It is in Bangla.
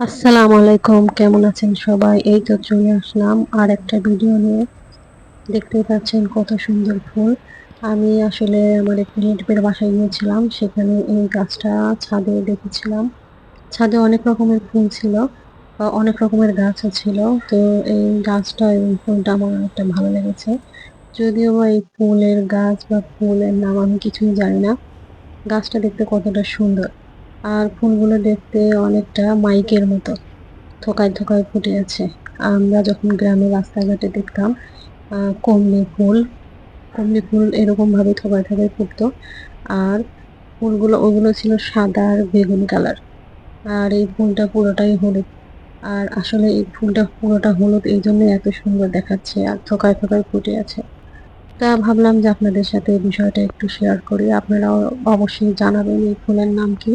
আসসালামু আলাইকুম, কেমন আছেন সবাই? এই তো চলে আসলাম আর একটা ভিডিও নিয়ে। দেখতেই পাচ্ছেন কত সুন্দর ফুল। আমি আসলে আমার এক রিলেটিভের বাসায় গিয়েছিলাম, সেখানে এই গাছটা ছাদে দেখেছিলাম। ছাদে অনেক রকমের ফুল ছিল অনেক রকমের গাছও ছিল, তো এই গাছটা এবং ফুলটা আমার অনেকটা ভালো লেগেছে। যদিও বা এই ফুলের গাছ বা ফুলের নাম আমি কিছুই জানি না। গাছটা দেখতে কতটা সুন্দর। আর ফুলগুলো দেখতে অনেকটা মাইকের মতো, থোকায় থোকায় ফুটে আছে। আমরা যখন গ্রামে রাস্তাঘাটে দেখতাম কমলি ফুল কমলি ফুল এরকম ভাবে থোকায় থোকায় ফুটতো। আর ফুলগুলো, ওগুলো ছিল সাদা আর বেগুনি কালার। আর এই ফুলটা পুরোটাই হলুদ। আর আসলে এই ফুলটা পুরোটা হলুদ এই জন্য এত সুন্দর দেখাচ্ছে আর থোকায় থোকায় ফুটে আছে। তা ভাবলাম যে আপনাদের সাথে এই বিষয়টা একটু শেয়ার করি। আপনারাও অবশ্যই জানাবেন এই ফুলের নাম কি।